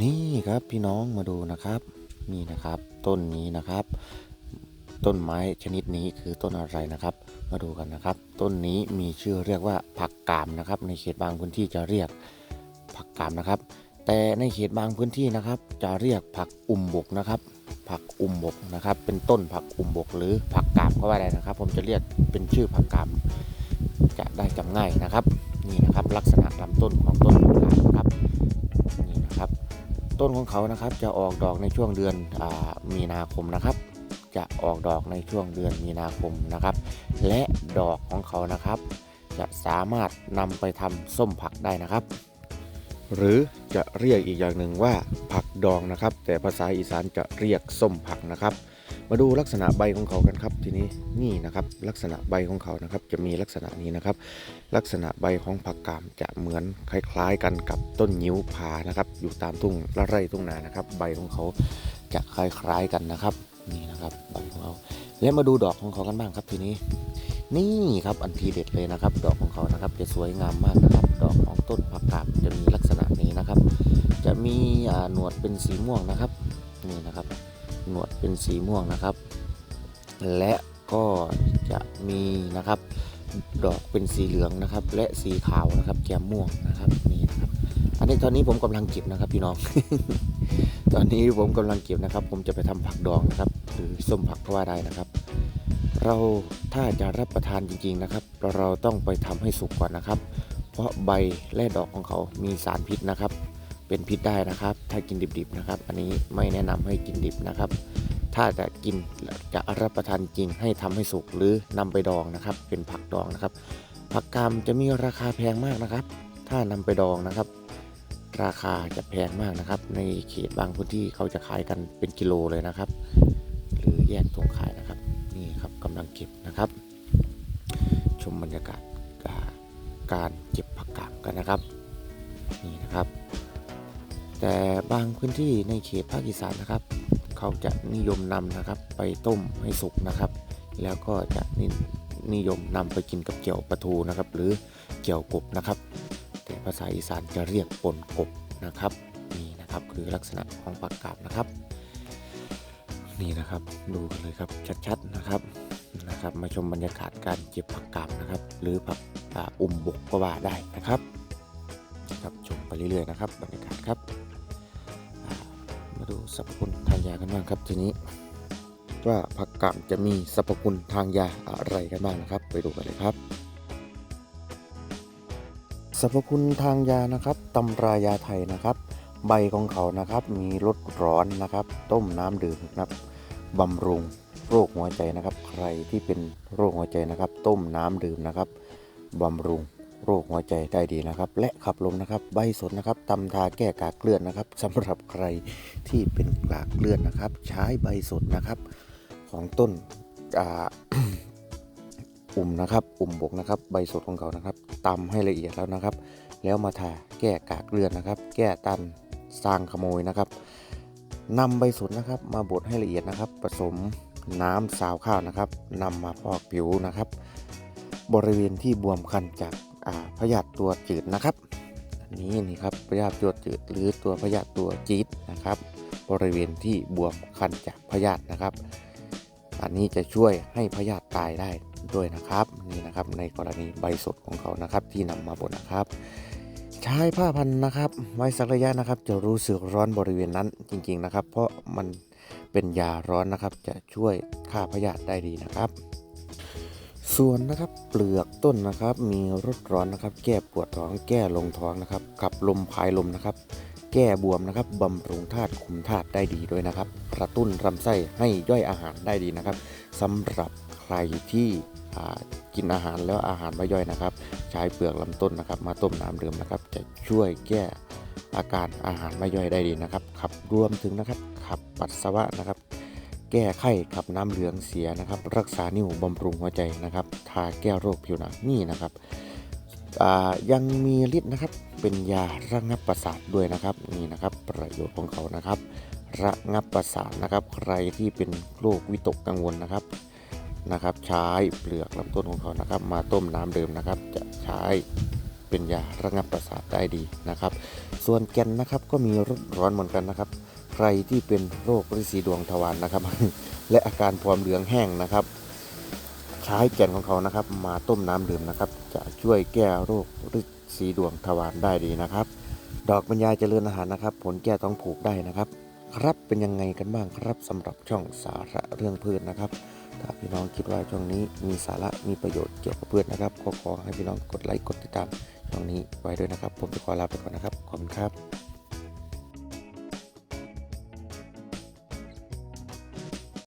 นี่ครับพี่น้องมาดูนะครับ นี่นะครับ ต้นนี้นะครับ ต้นไม้ชนิดนี้คือต้นอะไรนะครับ มาดูกันนะครับ ต้นนี้มีชื่อเรียกว่าผักกามนะครับ ในเขตบางพื้นที่จะเรียกผักกามนะครับ แต่ในเขตบางพื้นที่นะครับ จะเรียกผักอุ่มบกนะครับ ผักอุ่มบกนะครับ เป็นต้นผักอุ่มบก หรือผักกามก็ว่าได้นะครับ ผมจะเรียกเป็นชื่อผักกามจะได้จำง่ายนะครับ นี่นะครับ ลักษณะลำต้นของต้นผักกามนะครับ ต้นของเขานะครับจะออกดอกในช่วงเดือนอมีนาคมนะครับ จะออกดอกในช่วงเดือนมีนาคมนะครับ และดอกของเขานะครับ จะสามารถนำไปทำส้มผักได้นะครับ หรือจะเรียกอีกอย่างหนึ่งว่าผักดองนะครับ แต่ภาษาอีสานจะเรียกส้มผักนะครับ มาดูลักษณะใบของเขากันครับทีนี้นี่นะครับ ลักษณะใบของเขานะครับ จะมีลักษณะนี้นะครับ ลักษณะใบของผักกามจะเหมือนคล้ายๆกันกับต้นยิ้วผานะครับ อยู่ตามทุ่งละไร่ทุ่งนานะครับ ใบของเขาจะคล้ายๆกันนะครับ นี่นะครับใบของเขาและมาดูดอกของเขากันบ้างครับทีนี้ นี่ครับอันทีเด็ดเลยนะครับ ดอกของเขานะครับ จะสวยงามมากนะครับ ดอกของต้นผักกามจะมีลักษณะนี้นะครับ จะมีหนวดเป็นสีม่วงนะครับ นี่นะครับ หนวดเป็นสีม่วงนะครับ และก็จะมีนะครับ ดอกเป็นสีเหลืองนะครับ และสีขาวนะครับแก้มม่วงนะครับนี่นะครับ อันนี้ตอนนี้ผมกำลังเก็บนะครับพี่น้อง ตอนนี้ผมกำลังเก็บนะครับ ผมจะไปทำผักดองนะครับ หรือส้มผักก็ว่าได้นะครับ เราถ้าจะรับประทานจริงๆนะครับ เราต้องไปทำให้สุกก่อนนะครับ เพราะใบและดอกของเขามีสารพิษนะครับ เป็นพิษได้นะครับ ถ้ากินดิบๆนะครับ อันนี้ไม่แนะนำให้กินดิบนะครับ ถ้าจะกินจะรับประทานจริงให้ทำให้สุกหรือนำไปดองนะครับ เป็นผักดองนะครับ ผักกามจะมีราคาแพงมากนะครับ ถ้านำไปดองนะครับ ราคาจะแพงมากนะครับ ในเขตบางพื้นที่เขาจะขายกันเป็นกิโลเลยนะครับ หรือแยกถุงขายนะครับ นี่ครับกำลังเก็บนะครับ ชมบรรยากาศการเก็บผักกามกันนะครับ นี่นะครับ แต่บางพื้นที่ในเขตภาคอีสานนะครับ เขาจะนิยมนำนะครับ ไปต้มให้สุกนะครับ แล้วก็จะนินิยมนำไปกินกับเกี่ยวปลาทูนะครับ หรือเกี่ยวกบนะครับ แต่ภาษาอีสานจะเรียกปนกบนะครับนี่นะครับคือลักษณะของผักกาดนะครับ นี่นะครับดูกันเลยครับชัดๆนะครับนะครับมาชมบรรยากาศการเก็บผักกาดนะครับ หรือผักอุ่มบกก็ว่าได้นะครับนะครับชมไปเรื่อยๆนะครับบรรยากาศครับ สรรพคุณทางยากันบ้างครับทีนี้ ว่าผักกาดจะมีสรรพคุณทางยาอะไรกันบ้างนะครับ ไปดูกันเลยครับสรรพคุณทางยานะครับตำรายาไทยนะครับ ใบของเขานะครับมีรสร้อนนะครับ ต้มน้ำดื่มนะครับบำรุงโรคหัวใจนะครับ ใครที่เป็นโรคหัวใจนะครับ ต้มน้ำดื่มนะครับบำรุง โรคหัวใจได้ดีนะครับ และขับลมนะครับ ใบสนนะครับตำทาแก้กากเกลื่อนนะครับสำหรับใครที่เป็นกากเกลื่อนนะครับ ใช้ใบสนนะครับ ของต้นอุ่มนะครับอุ่มบกนะครับ ใบสดของเขานะครับตำให้ละเอียดแล้วนะครับ แล้วมาทาแก้กากเลือนนะครับ แก้ตันสร้างขโมยนะครับนำใบสดนะครับ มาบดให้ละเอียดนะครับ ผสมน้ำสาวข้าวนะครับนำมาพอกผิวนะครับ บริเวณที่บวมคันจาก พยาธิตัวจืดนะครับอันนี้นี่ครับพยาธิตัวจืดหรือตัวพยาธิตัวจี๊ดนะครับ บริเวณที่บวมคันจากพยาธินะครับ อันนี้จะช่วยให้พยาธิตายได้ด้วยนะครับนี่นะครับในกรณีใบสดของเขานะครับที่นำมาบดนะครับ ใช้ผ้าพันนะครับ ไว้สักระยะนะครับ จะรู้สึกร้อนบริเวณนั้นจริง ๆนะครับ เพราะมันเป็นยาร้อนนะครับ จะช่วยฆ่าพยาธิได้ดีนะครับ ส่วนนะครับเปลือกต้นนะครับมีรสร้อนนะครับ แก้ปวดท้อง แก้ลงท้องนะครับขับลมพายลมนะครับ แก้บวมนะครับบำรุงธาตุคุมธาตุได้ดีด้วยนะครับ กระตุ้นลำไส้ให้ย่อยอาหารได้ดีนะครับสำหรับใครที่อ่ากินอาหารแล้วอาหารไม่ย่อยนะครับ ใช้เปลือกลำต้นนะครับ มาต้มน้ำดื่มนะครับ จะช่วยแก้อาการอาหารไม่ย่อยได้ดีนะครับขับรวมถึงนะครับขับปัสสาวะนะครับ แก้ไข้ขับน้ำเหลืองเสียนะครับ รักษานิ่วบำรุงหัวใจนะครับ ทาแก้โรคผิวหนังนี่นะครับยังมีฤทธิ์นะครับ เป็นยาระงับประสาทด้วยนะครับนี่นะครับประโยชน์ของเขานะครับ ระงับประสาทนะครับ ใครที่เป็นโรควิตกกังวลนะครับนะครับ ใช้เปลือกลำต้นของเขานะครับ มาต้มน้ำดื่มนะครับ จะใช้เป็นยาระงับประสาทได้ดีนะครับ ส่วนแกนนะครับก็มีรสร้อนเหมือนกันนะครับ ใครที่เป็นโรคฤาษีดวงทวารนะครับ และอาการพรอมเหลืองแห้งนะครับ ใช้แก่นของเขานะครับ มาต้มน้ำดื่มนะครับ จะช่วยแก้โรคฤาษีดวงทวารได้ดีนะครับ ดอกบรรยายเจริญอาหารนะครับ ผลแก้ต้องผูกได้นะครับ ครับเป็นยังไงกันบ้างครับสำหรับช่องสาระเรื่องพืชนะครับถ้าพี่น้องคิดว่าช่องนี้มีสาระมีประโยชน์เกี่ยวกับพืชนะครับก็ขอให้พี่น้องกดไลค์กดติดตามช่องนี้ไว้ด้วยนะครับ ผมจะขอลาไปก่อนนะครับขอบคุณครับ